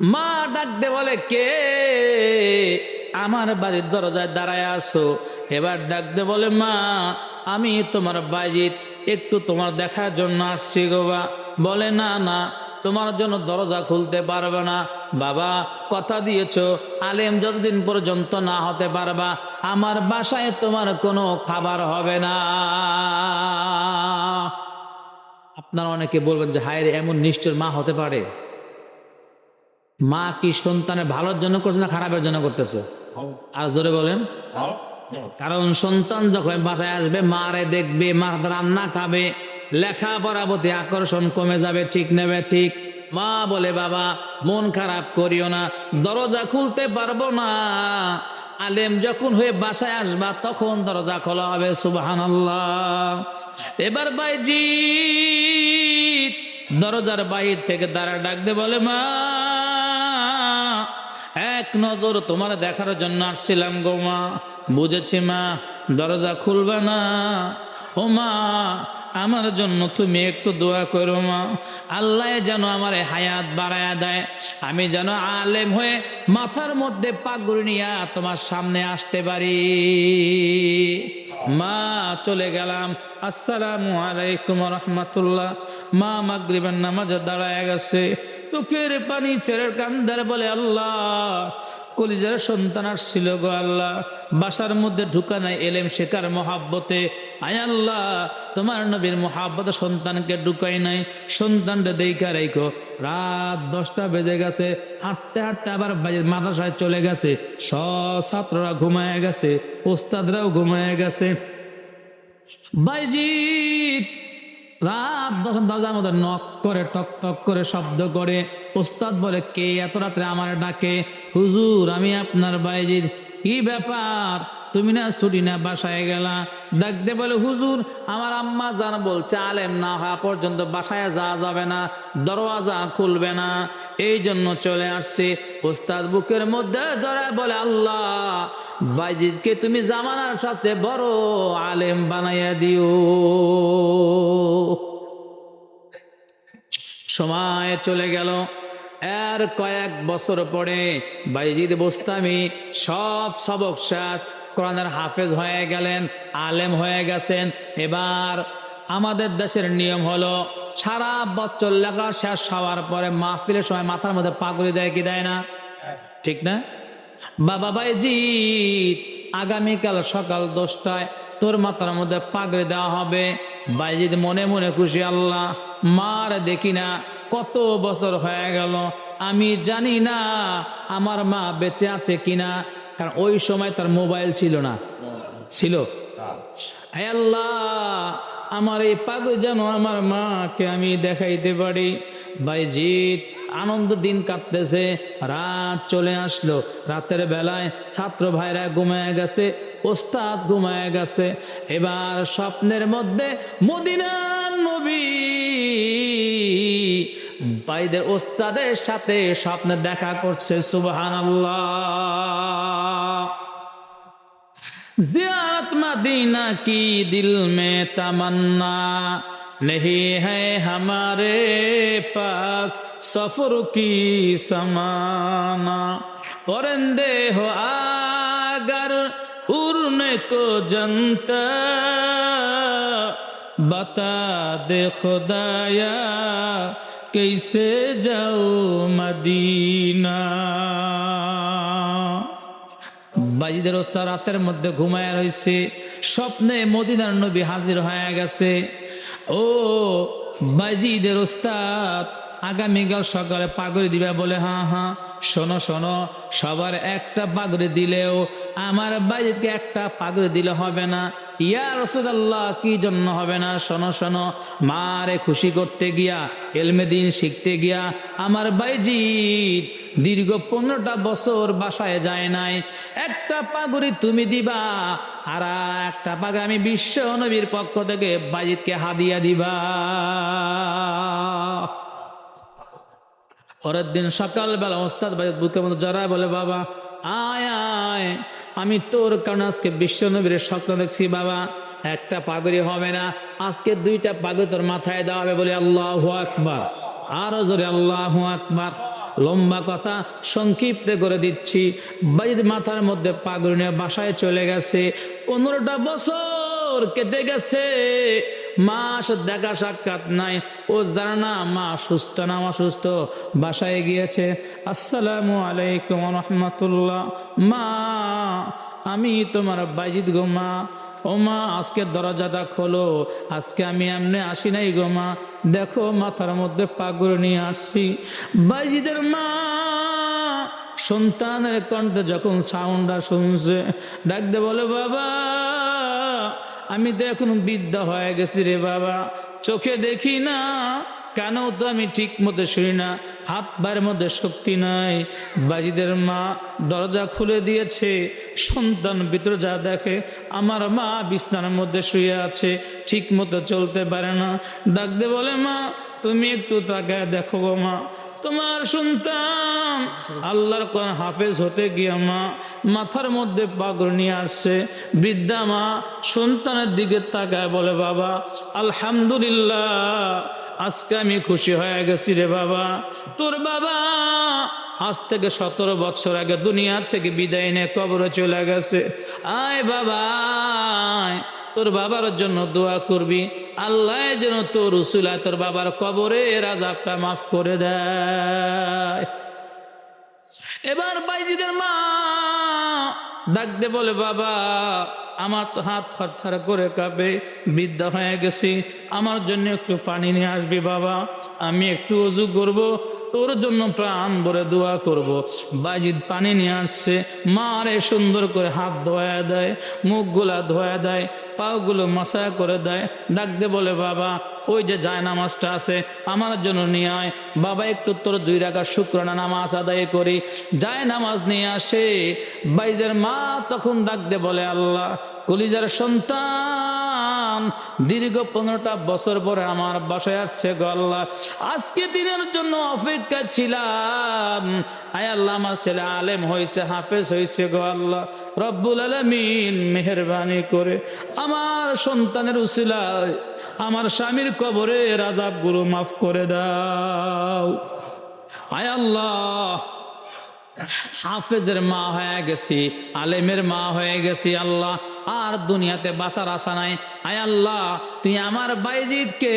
মা ডাক দে বলে, কে? আমার বাড়ির দরজায় দাঁড়ায় আসো এবার ডাক দে বলে, মা, আমি তোমার বাইজিত একটু তোমার দেখার জন্য আসছি গো বা। বলে, না না, তোমার জন্য দরজা খুলতে পারবে না। বাবা, কথা দিয়েছ, আলেম যতদিন পর্যন্ত না হতে পারবা, আমার বাসায় তোমার কোনো খাবার হবে না। আপনারা অনেকে বলবেন যে, হায় এমন নিষ্ঠুর মা হতে পারে? মা কি সন্তানের ভালোর জন্য করছে না খারাপের জন্য করতেছে? আর জোরে বলেন। কারণ সন্তান যখন বাসায় আসবে মারে দেখবে মা রান্না খাবে লেখাপড়া প্রতি আকর্ষণ কমে যাবে ঠিক নেবে ঠিক। মা বলে বাবা মন খারাপ করিও না দরজা খুলতে পারব না। আলেম যখন হয়ে বাসায় আসবা তখন দরজা খোলা হবে সুবাহান এবার বাইজি দরজার বাহির থেকে দাঁড়া ডাকতে বলে মা নজর তোমার দেখার জন্য আসছিলাম গো মা। বুঝেছি মা, দরজা খুলবে না। ও মা, আমার জন্য তুমি একটু দোয়া করো মা। আল্লাহ যেন আমার হায়াত বাড়ায়া দেয়। আমি যেন আলেম হয়ে মাথার মধ্যে পাগড়ি নিয়ে তোমার সামনে আসতে পারি। মা, চলে গেলাম। আসসালামু আলাইকুম রহমতুল্লাহ। মা, মাগরিবের নামাজে দাঁড়ায় গেছে। চোখের পানি ছেড়ে কান্দার বলে, আল্লাহ, কলিজার সন্তান আসছিল গো আল্লাহ। বাসার মধ্যে ঢুকা নাই এলেম শেখার মহাব্বতে। আয় আল্লাহ, তোমার নবীর মহাব্বতে সন্তানকে ঢুকাই নাই। সন্তানটা দেখা রেখো রাত দশটা বেজে গেছে। হাঁটতে হাঁটতে আবার মাদ্রাসায় চলে গেছে। সব ছাত্ররা ঘুমায় গেছে। ওস্তাদরাও ঘুমায় গেছে। বাইজিৎ রাত দশ দরজার মধ্যে নক করে, টক টক করে শব্দ করে, ওস্তাদ বলে, কে এত রাত্রে আমার ডাকে? হুজুর, আমি আপনার বাইজির কি ব্যাপার? তুমি না ছুটি না বাসায় গেলা? ডাকতে বলে, হুজুর, আমার আম্মা জান বলছে, আলেম না হওয়া পর্যন্ত বাসায় যাওয়া যাবে না, দরওয়াজা খুলবে না। এই জন্য চলে আসছে। ওস্তাদ বুকের মধ্যে ধরে বলে, আল্লাহ, বাইজিদকে তুমি জামানার সবচেয়ে বড় আলেম বানাইয়া দিও। সময় চলে গেল। এর কয়েক বছর পরে বাইজিদ বোস্তামি সব সবক সাথ কোরআনের হাফেজ হয়ে গেলেন, আলেম হয়ে গেছেন। এবার আমাদের দেশের নিয়ম হলো, সারা বছর লেখা শেষ হওয়ার পরে মাহফিলের সময় মাথার মধ্যে পাগড়ি দেয় কি দেয় না? ঠিক না? বাবা বাইজিৎ আগামীকাল সকাল দশটায় তোর মাথার মধ্যে পাগড়ি দেওয়া হবে। বাইজিদ মনে মনে খুশি, আল্লাহ, মার দেখি না। কত বছর হয়ে গেল আমি জানি না আমার মা বেঁচে আছে কিনা কারণ ওই সময় তার মোবাইল ছিল না। ছিল? হে আল্লাহ! আমার এই পাগল যেন আমার মাকে আমি দেখাইতে পারি। বাইজিৎ, আনন্দ দিন কাটতেছে, রাত চলে আসলো। রাতের বেলায় ছাত্র ভাইরা ঘুমায় গেছে, ওস্তাদ ঘুমায় গেছে। এবার স্বপ্নের মধ্যে মদিনার নবী। ভাইদের ওস্তাদের সাথে স্বপ্নে দেখা করছে সুবহান আল্লাহ زیارت مدینہ کی دل میں تمنا نہیں ہے ہمارے پاس سفر کی سمانا۔ پرندے ہو آگر ارنے کو جنتا بتا دے خدایا، کیسے جاؤ مدینہ؟ বাজিদের ওস্তা রাতের মধ্যে ঘুমায় রয়েছে। স্বপ্নে মদিনার নবী হাজির হয়ে গেছে। ও বাজিদের ওস্তাদ আগামীকাল সকালে পাগড়ি দিবে বলে হ্যাঁ হ্যাঁ শোনো শোনো, সবার একটা পাগড়ি দিলেও আমার বাজিদকে একটা পাগড়ি দিলে হবে না। ইয়া রসুদাল্লাহ কি জন্য হবে না? শোনো শোনো, মারে খুশি করতে গিয়া, এলমে দিন শিখতে গিয়া, আমার বাইজিৎ দীর্ঘ পনেরোটা বছর বাসায় যায় নাই। একটা পাগড়ি তুমি দিবা আর একটা পাগড়ি আমি বিশ্ব নবীর পক্ষ থেকে বাইজিৎকে হাদিয়া দিবা। পরের দিন সকালবেলা ওস্তাদ ভাই বুকের মতো জড়ায় বলে, বাবা, আয় আয়, আমি তোর কারণে আজকে বিশ্ব নবীর স্বপ্ন দেখছি, বাবা। একটা পাগড়ি হবে না, আজকে দুইটা পাগড়ি তোর মাথায় দেওয়া হবে বলে আল্লাহ আকবার। আরও জোরে আল্লাহ আকবার। লম্বা কথা সংক্ষিপ্ত করে দিচ্ছি। বাইজিদ মাথার মধ্যে পাগড়ি নিয়ে বাসায় চলে গেছে। পনেরোটা বছর কেটে গেছে। মাস দেখা সাক্ষাৎ নাই। ও জানে মা সুস্থ না মা সুস্থ বাসায় গিয়েছে, আসসালামু আলাইকুম রহমতুল্লাহ। মা, আমি তোমার বাইজিদ গো মা। ও মা, আজকে দরজাটা খোলো। আজকে আমি এমনি আসি নাই গো মা। দেখো মাথার মধ্যে পাগড় নিয়ে আসছি। বাইজিদের মা সন্তানের কণ্ঠে যখন সাউন্ডটা শুনছে, ডাকতে বলে, বাবা আমি তো এখন বিদ্যা হয়ে গেছি রে বাবা। চোখে দেখি না কেন তো আমি ঠিক মতো শুনি না। হাত পায়ের মধ্যে শক্তি নাই। বাজিদের মা দরজা খুলে দিয়েছে। সন্তান ভিতরে যা দেখে, আমার মা বিছনার মধ্যে শুয়ে আছে ঠিক মতো চলতে পারে না। ডাকতে বলে, মা, তুমি একটু তাকায় দেখো গো মা। তোমার সন্তান আল্লাহর কোন হাফেজ হতে গিয়ে মা মাথার মধ্যে পাগড় নিয়ে আসছে। বৃদ্ধা মা সন্তানের দিকে তাকায় বলে, বাবা, আলহামদুলিল্লাহ, আজকে আমি খুশি হয়ে গেছি রে বাবা। তোর বাবা, আজ থেকে সতেরো বছর আগে দুনিয়া থেকে বিদায় নিয়ে কবরে চলে গেছে। আয় বাবা। তোর বাবার জন্য দোয়া করবি। আল্লাহ যেন তোর রসুলায় তোর বাবার কবরে রাজাবটা মাফ করে দেয়। এবার বাইজিদের মা ডাকতে বলে, বাবা আমার তো হাত থর করে কাঁপে বিদ্যা হয়ে গেছি। আমার জন্য একটু পানি নিয়ে আসবি বাবা, আমি একটু অজু করব, তোর জন্য প্রাণ ভরে দোয়া করব। বাজিদ পানি নিয়ে আসছে, মা রে সুন্দর করে হাত ধোয়া দেয়, মুখগুলা ধোয়া দেয়, পাগুলো মাসা করে দেয়। ডাকতে বলে, বাবা, ওই যে যায় নামাজটা আছে, আমার জন্য নিয়ে আয়। বাবা, একটু তোর দুই রাখা শুক্রানা নামাজ আদায় করি। যায় নামাজ নিয়ে আসে বাইদের মা তখন ডাকতে বলে, আল্লাহ কলিজার সন্তান, দীর্ঘ পনেরোটা বছর পরে আমার বাসায় আসছে গো আল্লাহ। আজকে দিনের জন্য অপেক্ষা ছিলাম। আয় আল্লাহ, আমার ছেলে আলেম হয়েছে, হাফেজ হয়েছে গো আল্লাহ। রব্বুল আলমিন মেহরবানি করে আমার সন্তানের উসিলায় আমার স্বামীর কবরে রাজাব গুরু মাফ করে দাও। আয় আল্লাহ, হাফেজের মা হয়ে গেছি, আলেমের মা হয়ে গেছি আল্লাহ। আর দুনিয়াতে বাঁচার আশা নাই। আয় আল্লাহ, তুই আমার বাইজিদকে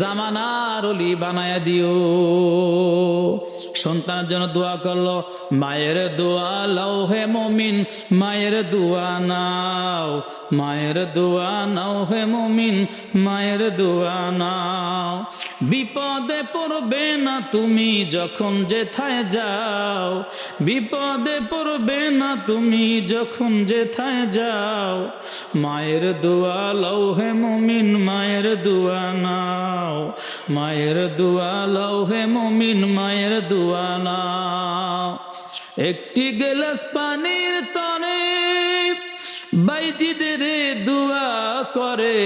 জামানার অলি বানায় দিও। সন্তানের জন্য দোয়া করল, মায়ের দোয়া লাও হে মমিন, মায়ের দোয়া নাও, মায়ের দোয়া নাও হে মমিন, মায়ের দোয়া নাও। বিপদে পড়বে না তুমি যখন যেথায় যাও, বিপদে পড়বে না তুমি যখন যেথায় যাও, মায়ের দোয়া লও হে মমিন, মায়ের দুয়া নাও। মায়ের দুয়া লও হে মমিন, মায়ের দুয়া নাও। একটি গেলাস পানির তনে বাইজিদের দুয়া করে।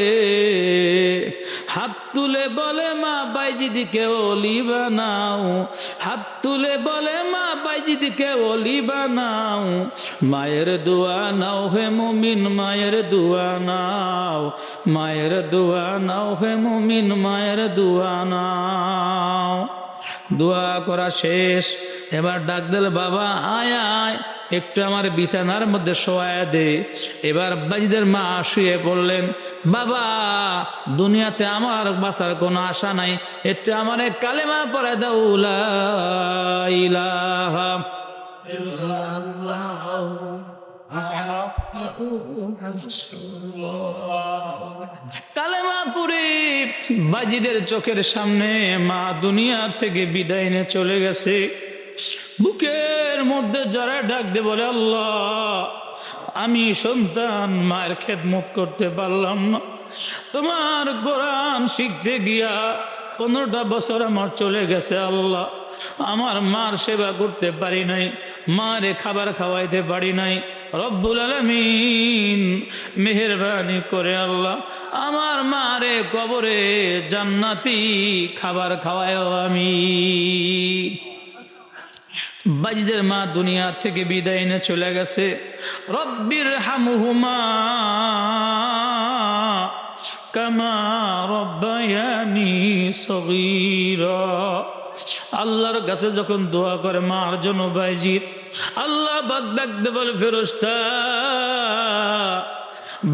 বলে, মা বাইজিদিকে ওলি বানাও। হাত তুলে বলে, মা বাইজিদিকে ওলি বানাও। মায়ের দোয়া নাও হে মুমিন, মায়ের দোয়া নাও। মায়ের দোয়া নাও হে মুমিন, মায়ের দোয়া নাও। দোয়া করা শেষ। এবার ডাক দিল বাবা, আয় আয়। একটু আমার বিছানার মধ্যে শোয়া দে। এবার বাজিদের মা শুয়ে পড়লেন, বাবা, দুনিয়াতে আমার বাঁচার কোনো আশা নাই, একটু আমার কালেমা পরে দাও, লা ইলাহা কালেমা বাজিদের চোখের সামনে মা দুনিয়া থেকে বিদায় নিয়ে চলে গেছে। বুকের মধ্যে যারা ডাক দে বলে, আল্লাহ, আমি সন্তান, মায়ের খেদমত করতে পারলাম না। তোমার কোরআন শিখতে গিয়া পনেরোটা বছর আমার চলে গেছে, আল্লাহ। আমার মার সেবা করতে পারি নাই, মারে খাবার খাওয়াইতে পারি নাই। রব্বুল আলমিন মেহরবানি করে, আল্লাহ, আমার মারে কবরে জান্নাতি খাবার খাওয়ায় আমি। বাজিদের মা দুনিয়া থেকে বিদায় নিয়ে চলে গেছে। রব্বির হামুহুমা কামা রব্বায়ানি সগীরা। আল্লাহর কাছে যখন দোয়া করে মার জন্য বাইজিৎ আল্লাহ বাদ ডাকতে বলে ফেরস্তা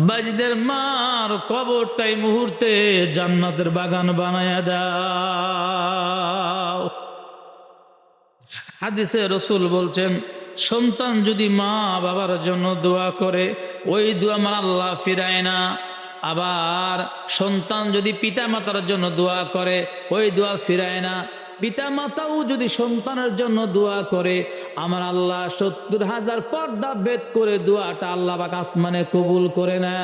বাজিদের মার কবরটাই মুহূর্তে জান্নাতের বাগান বানায়া দাও। হাদিসে রসুল বলছেন, সন্তান যদি মা বাবার জন্য দোয়া করে, ওই দোয়া আমার আল্লাহ ফিরায় না। আবার সন্তান যদি পিতা মাতার জন্য দোয়া করে, ওই দোয়া ফিরায় না। পিতা মাতাও যদি সন্তানের জন্য দোয়া করে, আমার আল্লাহ সত্তর হাজার পর্দা ভেদ করে দোয়াটা আল্লাহ বাক আসমানে কবুল করে না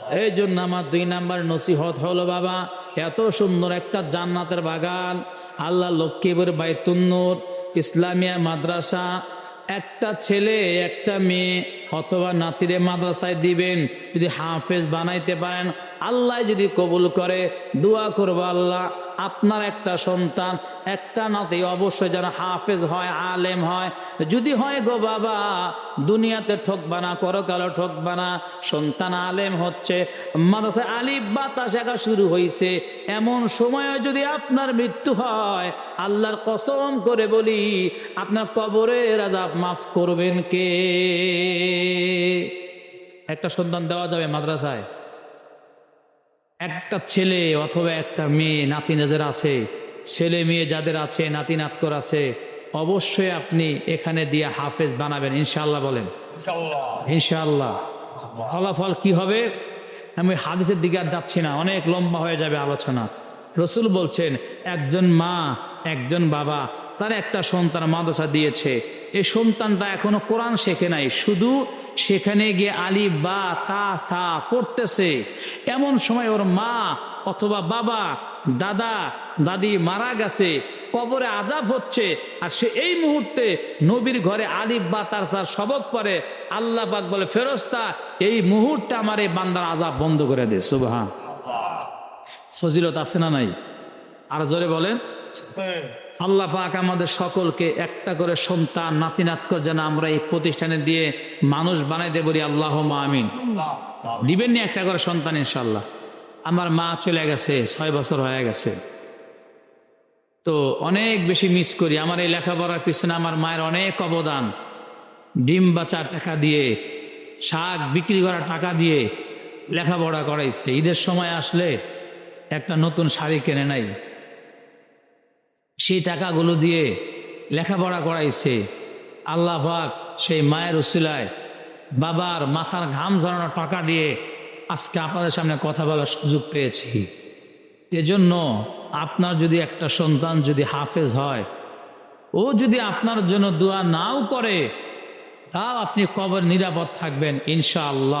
এই জন্য আমার দুই নাম্বার নসিহত হলো, বাবা, এত সুন্দর একটা জান্নাতের বাগান। আল্লাহ লক্ষ্মীপুর বাইতুন্নুর ইসলামিয়া মাদ্রাসা। একটা ছেলে, একটা মেয়ে অথবা নাতিরে মাদ্রাসায় দিবেন, যদি হাফেজ বানাইতে পারেন। আল্লাহ যদি কবুল করে, দোয়া করব আল্লাহ। আপনার একটা সন্তান, একটা নাতি অবশ্যই যেন হাফেজ হয়, আলেম হয়। যদি হয় গো বাবা, দুনিয়াতে ঠকবা না করো কালো ঠকবা না। সন্তান আলেম হচ্ছে। মাদ্রাসায় আলিফ বাতাস শেখা শুরু হয়েছে এমন সময় যদি আপনার মৃত্যু হয়, আল্লাহর কসম করে বলি, আপনার কবরের আজাব মাফ করবেন কে? একটা সন্তান দেওয়া যাবে মাদ্রাসায়। একটা ছেলে অথবা একটা মেয়ে নাতি নাজের আছে ছেলে মেয়ে যাদের আছে নাতি নাতকর আছে অবশ্যই আপনি এখানে দিয়ে হাফেজ বানাবেন ইনশাল্লাহ বলেন। ইনশাল্লাহ ফলাফল কি হবে? আমি হাদিসের দিকে আর যাচ্ছি না অনেক লম্বা হয়ে যাবে আলোচনা। রসুল বলছেন একজন মা একজন বাবা তার একটা সন্তান মাদ্রাসা দিয়েছে। এই সন্তানটা এখনও কোরআন শেখে নাই শুধু সেখানে গিয়ে আলি বা তা সা পড়তেছে। এমন সময় ওর মা অথবা বাবা, দাদা, দাদি মারা গেছে, কবরে আজাব হচ্ছে, আর সে এই মুহূর্তে নবীর ঘরে আলিফ বা তার সার সবক পরে, আল্লাহ পাক বলে, ফেরস্তা, এই মুহূর্তে আমার এই বান্দার আজাব বন্ধ করে দে। সুবহান। ফজিলত আছে না নাই? আর জোরে বলেন। আল্লাহ পাক আমাদের সকলকে একটা করে সন্তান, নাতি, নাতকর যেন আমরা এই প্রতিষ্ঠানে দিয়ে মানুষ বানাইতে বলি আল্লাহ আমিন। দিবেন নি একটা করে সন্তান ইনশাল্লাহ আমার মা চলে গেছে, ছয় বছর হয়ে গেছে। তো অনেক বেশি মিস করি। আমার এই লেখাপড়ার পিছনে আমার মায়ের অনেক অবদান। ডিম বাচ্চা টাকা দিয়ে, শাক বিক্রি করা টাকা দিয়ে লেখাপড়া করাইছে। ঈদের সময় আসলে একটা নতুন শাড়ি কেনে নাই। সেই টাকাগুলো দিয়ে লেখাপড়া করাইছে। আল্লাহ পাক সেই মায়ের উসিলায় বাবার মাথার ঘাম ধরানোর টাকা দিয়ে আজকে আপনাদের সামনে কথা বলার সুযোগ পেয়েছি। এজন্য আপনার যদি একটা সন্তান যদি হাফেজ হয়, ও যদি আপনার জন্য দোয়া নাও করে, তাও আপনি কবর নিরাপদ থাকবেন ইনশাআল্লাহ।